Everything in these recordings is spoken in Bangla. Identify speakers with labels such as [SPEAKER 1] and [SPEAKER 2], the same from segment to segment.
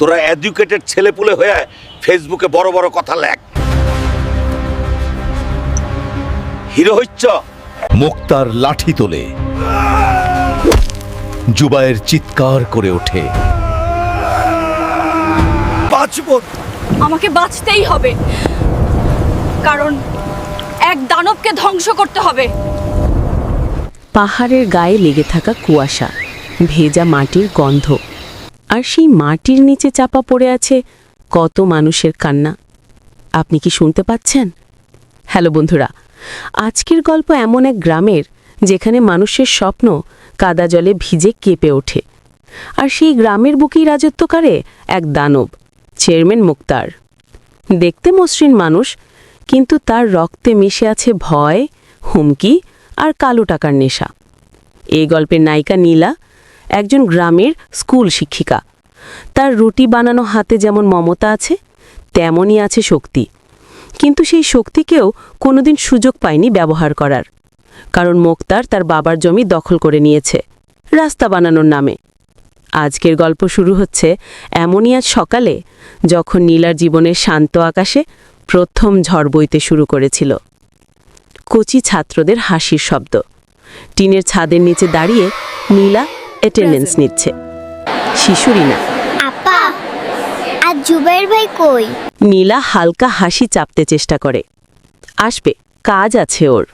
[SPEAKER 1] তোরা এডুকেটেড ছেলেপুলে হয়ে ফেসবুকে বড় বড় কথা লেখ। হিরো হইছ
[SPEAKER 2] মুক্তার লাঠি তোলে। জুবায়ের চিৎকার করে ওঠে।
[SPEAKER 1] বাঁচব।
[SPEAKER 3] আমাকে বাঁচতেই হবে। কারণ এক দানবকে ধ্বংস করতে হবে।
[SPEAKER 4] পাহাড়ের গায়ে লেগে থাকা কুয়াশা ভেজা মাটির গন্ধ আর সেই মাটির নিচে চাপা পড়ে আছে কত মানুষের কান্না। আপনি কি শুনতে পাচ্ছেন? হ্যালো বন্ধুরা, আজকের গল্প এমন এক গ্রামের যেখানে মানুষের স্বপ্ন কাদা জলে ভিজে কেঁপে ওঠে। আর সেই গ্রামের বুকেই রাজত্ব করে এক দানব, চেয়ারম্যান মুক্তার। দেখতে মসৃণ মানুষ, কিন্তু তার রক্তে মিশে আছে ভয়, হুমকি আর কালো টাকার নেশা। এই গল্পের নায়িকা নীলা একজন গ্রামের স্কুল শিক্ষিকা। তার রুটি বানানো হাতে যেমন মমতা আছে তেমনই আছে শক্তি। কিন্তু সেই শক্তিকেও কোনোদিন সুযোগ পায়নি ব্যবহার করার। কারণ মোক্তার তার বাবার জমি দখল করে নিয়েছে রাস্তা বানানোর নামে। আজকের গল্প শুরু হচ্ছে এমনই আজ সকালে যখন নীলার জীবনের শান্ত আকাশে প্রথম ঝড় বইতে শুরু করেছিল। কচি ছাত্রদের হাসির শব্দ। টিনের ছাদের নিচে দাঁড়িয়ে নীলা অ্যাটেন্ডেন্স নিচ্ছে। শিশুরই না।
[SPEAKER 5] জুবাইর ভাই কই?
[SPEAKER 4] নীলা হালকা হাসি চাপতে চেষ্টা করে। আসবে, কাজ আছে ওর।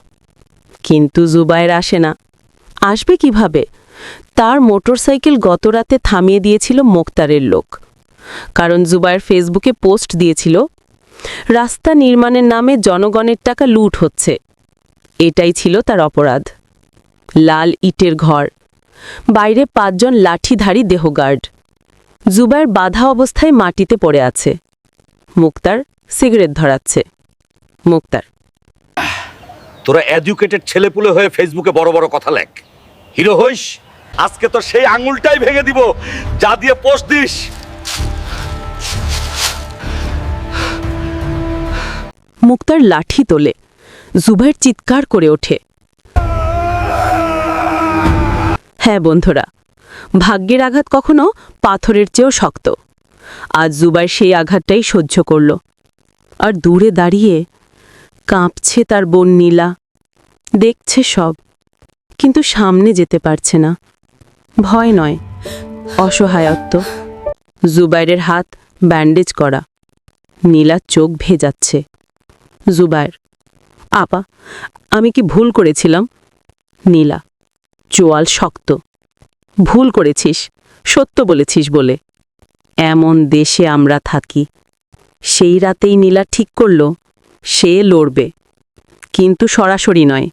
[SPEAKER 4] কিন্তু জুবায়ের আসে না। আসবে কীভাবে? তার মোটরসাইকেল গতরাতে থামিয়ে দিয়েছিল মোক্তারের লোক। কারণ জুবায়ের ফেসবুকে পোস্ট দিয়েছিল, রাস্তা নির্মাণের নামে জনগণের টাকা লুট হচ্ছে। এটাই ছিল তার অপরাধ। লাল ইটের ঘর। বাইরে পাঁচজন লাঠিধারী দেহগার্ড। জুবায়ের বাধা অবস্থায় মাটিতে পড়ে আছে। মুক্তার সিগারেট ধরাচ্ছে। মুক্তার।
[SPEAKER 1] তোরা এডুকেটেড ছেলেপুলে হয়ে ফেসবুকে বড় বড় কথা লেখ। হিরো হইস? আজকে তো সেই আঙুলটাই ভেঙে দিব যা দিয়ে পোস্ট দিস।
[SPEAKER 4] মুক্তার লাঠি তোলে। জুবাইর চিৎকার করে ওঠে। হ্যাঁ বন্ধুরা ভাগ্যের আঘাত কখনো পাথরের চেয়েও শক্ত। আজ জুবাইর সেই আঘাতটাই সহ্য করল। আর দূরে দাঁড়িয়ে কাঁপছে তার বোন নীলা। দেখছে সব, কিন্তু সামনে যেতে পারছে না। ভয় নয়, অসহায়ত্ব। জুবাইরের হাত ব্যান্ডেজ করা। নীলার চোখ ভেজাচ্ছে। জুবায়ের আপা, আমি কি ভুল করেছিলাম? নীলা, চোয়াল শক্ত। ভুল করেছিস সত্য বলেছিস বলে। এমন দেশে আমরা থাকি সেই রাতেই নীলা ঠিক করল সে লড়বে। কিন্তু সরাসরি নয়।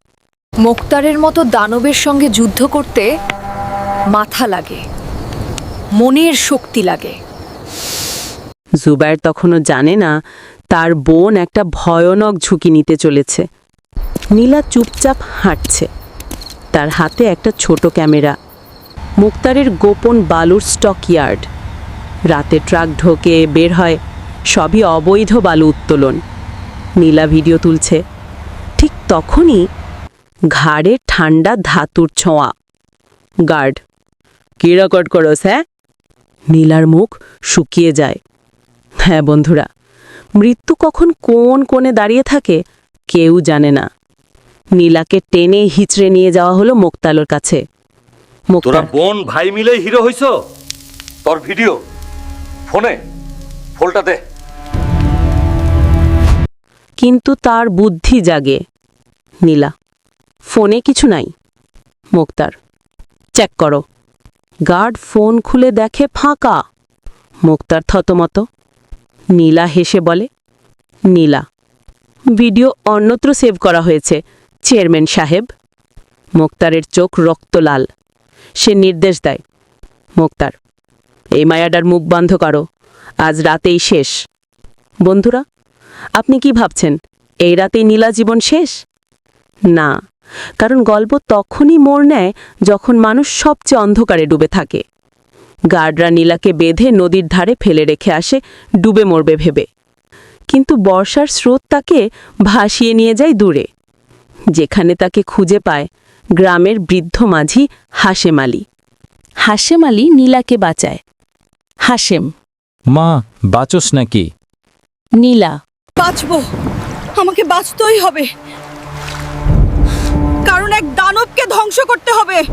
[SPEAKER 6] মোক্তারের মতো দানবের সঙ্গে যুদ্ধ করতে মাথা লাগে মনের শক্তি লাগে।
[SPEAKER 4] জুবায়ের তখনও জানে না তার বোন একটা ভয়ানক ঝুঁকি নিতে চলেছে। নীলা চুপচাপ হাঁটছে। তার হাতে একটা ছোট ক্যামেরা। মুক্তারের গোপন বালুর স্টক ইয়ার্ড রাতে ট্রাক ঢোকে, বের হয়, সবই অবৈধ বালু উত্তোলন। নীলা ভিডিও তুলছে। ঠিক তখনই ঘাড়ে ঠান্ডা ধাতুর ছোঁয়া। গার্ড, কি রেকর্ড করোস হ্যাঁ? নীলার মুখ শুকিয়ে যায়। হ্যাঁ বন্ধুরা, মৃত্যু কখন কোন কোণে দাঁড়িয়ে থাকে কেউ জানে না। নীলাকে টেনে হিচড়ে নিয়ে যাওয়া হলো মোক্তালোর কাছে।
[SPEAKER 1] তোরা বোন ভাই মিলে হিরো হইছ? তোর ভিডিও ফোনে? ফোলটা দে।
[SPEAKER 4] কিন্তু তার বুদ্ধি জাগে। নীলা ফোনে কিছু নাই। মোক্তার চেক করো। গার্ড ফোন খুলে দেখে ফাঁকা। মোক্তার থতমত। নীলা হেসে বলে নীলা ভিডিও অন্যত্র সেভ করা হয়েছে চেয়ারম্যান সাহেব। মোক্তারের চোখ রক্তলাল সে নির্দেশ দেয়। মোক্তার, এই মায়াডার মুখ বন্ধ করো। আজ রাতেই শেষ। বন্ধুরা, আপনি কি ভাবছেন, এই রাতেই নীলা জীবন শেষ? না, কারণ গল্প তখনই মোড় নেয় যখন মানুষ সবচেয়ে অন্ধকারে ডুবে থাকে। গার্ডরা নীলাকে বেঁধে নদীর ধারে ফেলে রেখে আসে, ডুবে মরবে ভেবে। কিন্তু বর্ষার স্রোত তাকে ভাসিয়ে নিয়ে যায় দূরে। যেখানে তাকে খুঁজে পায় গ্রামের বৃদ্ধ মাঝি হাসেম আলী। হাসেম আলী নীলাকে বাঁচায়। হাসেম
[SPEAKER 7] মা বাঁচোস নাকি?
[SPEAKER 4] নীলা।
[SPEAKER 3] বাঁচবো। আমাকে বাঁচতেই হবে। কারণ এক দানবকে ধ্বংস করতে হবে।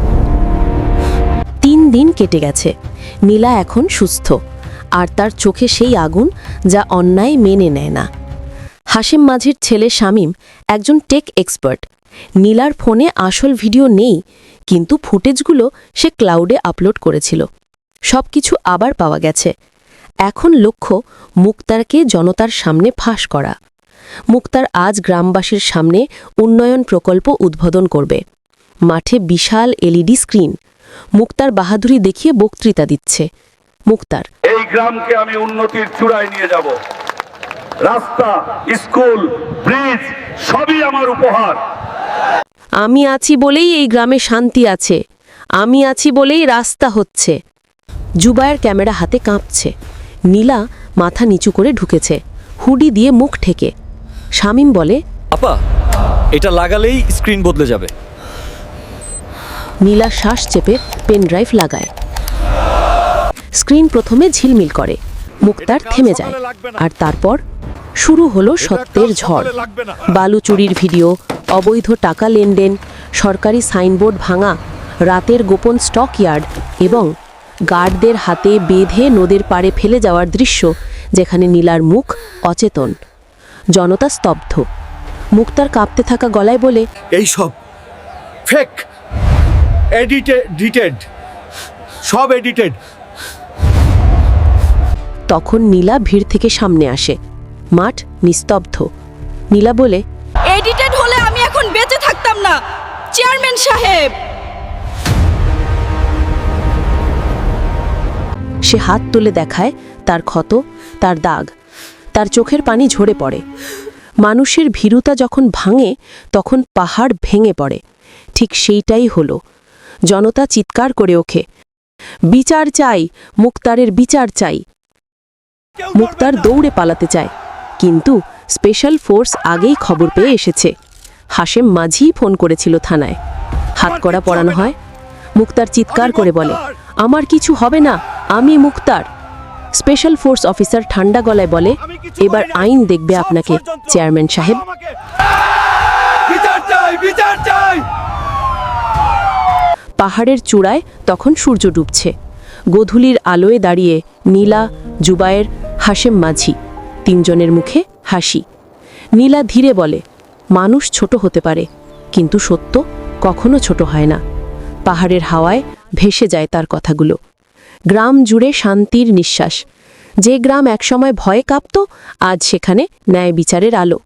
[SPEAKER 4] তিন দিন কেটে গেছে। নীলা এখন সুস্থ। আর তার চোখে সেই আগুন যা অন্যায় মেনে নেয় না। হাসিম মাঝির ছেলে শামীম একজন টেক এক্সপার্ট। নীলার ফোনে আসল ভিডিও নেই, কিন্তু ফুটেজগুলো সে ক্লাউডে আপলোড করেছিল। সবকিছু আবার পাওয়া গেছে। এখন লক্ষ্য মুক্তারকে জনতার সামনে ফাঁস করা। মুক্তার আজ গ্রামবাসীর সামনে উন্নয়ন প্রকল্প উদ্বোধন করবে। মাঠে বিশাল এলইডি স্ক্রিন। মুক্তার বাহাদুরি দেখিয়ে বক্তৃতা দিচ্ছে। মুক্তার।
[SPEAKER 1] এই গ্রামকে আমি উন্নতির চূড়ায় নিয়ে যাব। রাস্তা, স্কুল, ব্রিজ, সবই আমার উপহার।
[SPEAKER 4] আমি আছি বলেই এই গ্রামে শান্তি আছে। আমি আছি বলেই রাস্তা হচ্ছে। জুবায়ের ক্যামেরা হাতে কাঁপছে। নীলা মাথা নিচু করে ঢুকেছে। হুডি দিয়ে মুখ ঠেকে। শামীম বলে
[SPEAKER 8] আপা এটা লাগালেই স্ক্রিন বদলে যাবে।
[SPEAKER 4] নীলা শ্বাস চেপে পেন ড্রাইভ লাগায়। স্ক্রিন প্রথমে ঝিলমিল করে। মুক্তার থেমে যায়। আর তারপর শুরু হলো সত্যের ঝড়। বালু চুরির ভিডিও অবৈধ টাকা লেনদেন সরকারি সাইনবোর্ড ভাঙা রাতের গোপন স্টক ইয়ার্ড এবং গার্ডদের হাতে বেঁধে নদের পাড়ে ফেলে যাওয়ার দৃশ্য যেখানে নীলার মুখ অচেতন। জনতা স্তব্ধ। মুক্তার কাঁপতে থাকা গলায় বলে
[SPEAKER 2] এই সব ফেক এডিটেড সব এডিটেড
[SPEAKER 4] তখন নীলা ভিড় থেকে সামনে আসে। মাঠ নিস্তব্ধ। নীলা বলে
[SPEAKER 3] এখন থাকতাম না, চেয়ারম্যান সাহেব।
[SPEAKER 4] সে হাত তুলে দেখায় তার ক্ষত, তার দাগ, তার চোখের পানি ঝরে পড়ে। মানুষের ভীরুতা যখন ভাঙে, তখন পাহাড় ভেঙে পড়ে। ঠিক সেইটাই হলো। জনতা চিৎকার করে ওঠে। বিচার চাই, মুক্তারের বিচার চাই। মুক্তার দৌড়ে পালাতে চায়। কিন্তু স্পেশাল ফোর্স আগেই খবর পেয়ে এসেছে। হাসেম মাঝিই ফোন করেছিল থানায়। হাত করা পড়ানো হয়। মুক্তার চিৎকার করে বলে আমার কিছু হবে না আমি মুক্তার। স্পেশাল ফোর্স অফিসার ঠান্ডা গলায় বলে এবার আইন দেখবে আপনাকে চেয়ারম্যান সাহেব। পাহাড়ের চূড়ায় তখন সূর্য ডুবছে। গোধূলির আলোয় দাঁড়িয়ে নীলা জুবায়ের হাসেম মাঝি তিনজনের মুখে হাসি। নীলা ধীরে বলে মানুষ ছোট হতে পারে, কিন্তু সত্য কখনো ছোট হয় না। পাহাড়ের হাওয়ায় ভেসে যায় তার কথাগুলো। গ্রাম জুড়ে শান্তির নিঃশ্বাস। যে গ্রাম একসময় ভয়ে কাঁপত, আজ সেখানে ন্যায় বিচারের আলো।